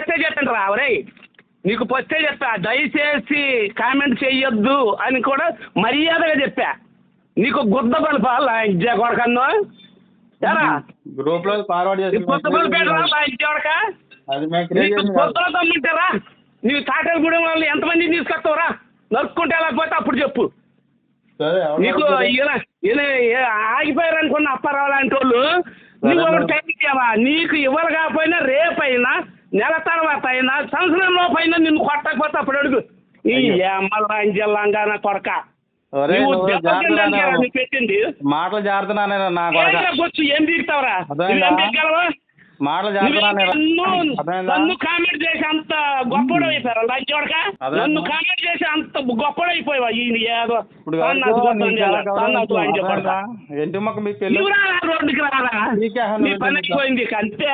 పొస్తే చెప్పండి రా ఒరేయ్. నీకు పొస్తే చెప్పా. దయచేసి కామెంట్ చెయ్యొద్దు అని కూడా మర్యాదగా చెప్పా. నీకు గుద్ద బలిపాల ఇజ్జా కొడకన్ను ఎరా గ్రూప్లో ఫార్వర్డ్ గుద్ద బలిపేటరా ఇజ్జా కొడక నీకు తమ్ముంటారా నీవు తాటలగూడెం వాళ్ళు ఎంతమంది తీసుకొస్తావురా నరుక్కుంటే వెళ్ళకపోతే అప్పుడు చెప్పు. నీకు ఆగిపోయారు అనుకున్న అప్పారావు లాంటి వాళ్ళు నువ్వు ఒకటి టైం ఇచ్చావా? నీకు ఇవ్వాలి కాకపోయినా రేపైనా నెల తర్వాత అయినా సంవత్సరం లోపైనా నిన్ను కొట్టకపోతే అప్పుడు అడుగు. ఈ ఏమల్లా కొడక? ఉన్నావు. నీకు పెట్టింది. మాటలు జారుతున్నానే నా కొడక. ఏం దిగుతావురా దిగలవా మాటలు నన్ను కామెంట్ చేసి అంత గొప్పడు అయిపోయారు? లంచోడక నన్ను. కామెంట్ చేసి అంత గొప్పడు అయిపోయావా? ఈయన ఏదో రారా రోడ్డుకి రారా? నీకే హను నీ పని? అయిపోయింది అంతే.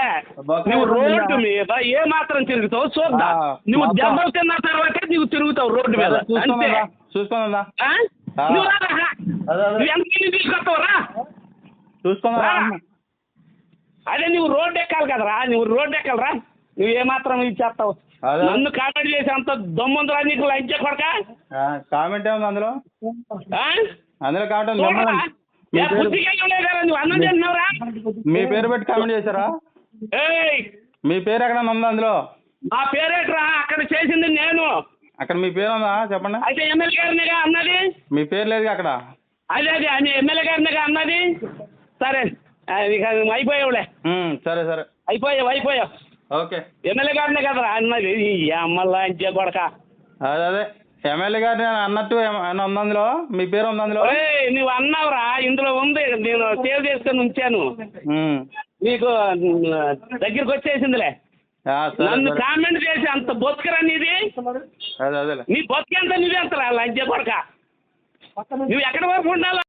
నువ్వు? రోడ్డు మీద ఏ మాత్రం తిరుగుతావు చూద్దా. నువ్వు. దెబ్బలు తిన్న తర్వాతే నువ్వు తిరుగుతావు రోడ్డు మీద. అంతే? ఆ. నువ్వు ఎంతమంది తీసుకొస్తావు? రా. అదే నువ్వు రోడ్డు ఎక్కాలి కదరా నువ్వు రోడ్డు ఎక్కాలరా? నువ్వు ఏమాత్రం ఇచ్చేస్తావు. నన్ను కామెంట్ చేసి అంత దమ్ముందిరా నీకు లంచ కొడక? కామెంట్ ఏముంది అందులో? అందులో కామెంట్ మీ పేరు? బుద్ధిగా ఇవ్వలేదు కదా నువ్వు అన్నం తింటున్నావురా? మీ పేరు పెట్టి కామెంట్ చేశారా? మీ పేరు ఎక్కడ ఉందా అందులో? ఆ పేరేట్రా అక్కడ చేసింది నేను. అక్కడ మీ పేరు ఉందా? చెప్పండి. అయితే ఎమ్మెల్యే గారినిగా అన్నది? మీ పేరు లేదు అక్కడ. అదే అదే ఎమ్మెల్యే గారినిగా అన్నది? సరే. ఇక అయిపోయావులే. సరే సరే. అయిపోయావు అయిపోయావు. ఓకే. ఎమ్మెల్యే గారినే కదరా? అన్నది ఈ అమ్మల్లా ఇంచే కొడక. అదే అదే. ఎమ్మెల్యే గారు నేను అన్నట్టు ఏమైనా ఉందా అందులో? మీ పేరు ఉందా అందులో? నువ్వు అన్నావురా ఇందులో ఉంది. నేను సేవ్ చేసుకొని ఉంచాను. నీకు దగ్గరికి వచ్చేసిందిలే. నన్ను కామెంట్ చేసి అంత బొత్తుకరా నీది? నీ బొత్తికెంత నువ్వెంతరా? లంచే కొడక. నువ్వు ఎక్కడి వరకు ఉండాలి?